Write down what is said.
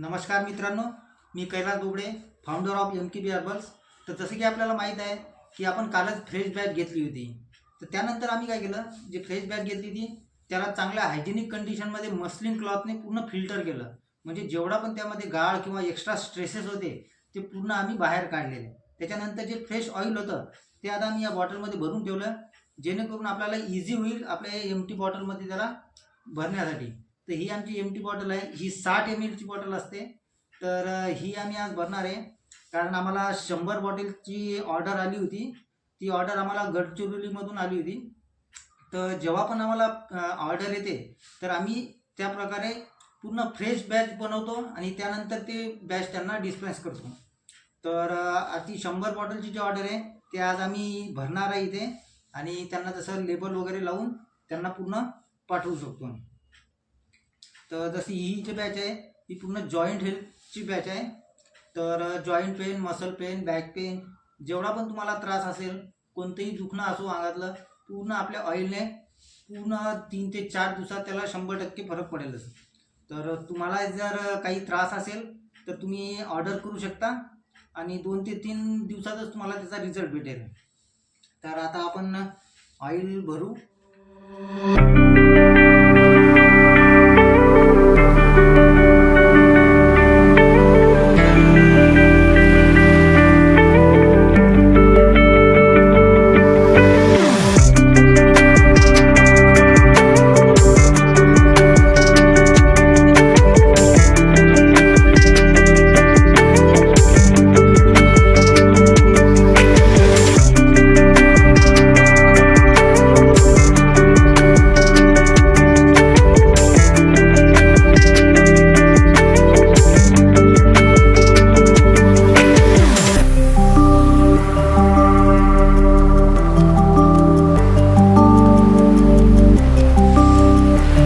नमस्कार मित्रांनो मी Kailas Dubade founder of M K B herbals तर जसं की आपल्याला माहीत आहे की आपण कालच फ्रेश बॅग घेतली होती. तर त्यानंतर आम्ही काय केलं जे फ्रेश बॅग घेतली होती त्याला चांगल्या हायजेनिक कंडिशनमध्ये मस्लिन क्लॉथने पूर्ण फिल्टर केलं. म्हणजे जेवढा पण त्यामध्ये गाळ किंवा एक्स्ट्रा स्ट्रेसेस होते ते पूर्ण आम्ही बाहेर काढलेले. त्याच्यानंतर जे फ्रेश ऑइल होतं ते आता आम्ही या बॉटलमध्ये भरून ठेवलं. जेणेकरून आपल्याला इझी होईल आपल्या एम टी बॉटलमध्ये त्याला भरण्यासाठी. तर ही आमची एम टी बॉटल आहे. ही साठ एम एलची बॉटल असते. तर ही आम्ही आज भरणार आहे. कारण आम्हाला शंभर बॉटलची ऑर्डर आली होती. ती ऑर्डर आम्हाला गडचिरोलीमधून आली होती. तर जेव्हा पण आम्हाला ऑर्डर येते तर आम्ही त्या प्रकारे पूर्ण फ्रेश बॅच बनवतो आणि त्यानंतर ते बॅच त्यांना डिस्पॅच करतो. तर ती शंभर बॉटलची जी ऑर्डर आहे ते आज आम्ही भरणार आहे इथे. आणि त्यांना तसं लेबल वगैरे लावून त्यांना पूर्ण पाठवू शकतो तर जशी ही जी बॅच आहे ही पूर्ण जॉईंट हेल्थची बॅच आहे. तर joint pain muscle pain back pain जेवढा पण तुम्हाला त्रास असेल कोणतंही दुखणं असो अंगातलं पूर्ण आपल्या ऑइलने पूर्ण तीन ते चार दिवसात त्याला शंभर टक्के फरक पडेलच तर तुम्हाला जर काही त्रास असेल तर तुम्ही ऑर्डर करू शकता आणि दोन ते तीन दिवसातच तुम्हाला त्याचा रिझल्ट भेटेल. तर आता आपण ऑइल भरू.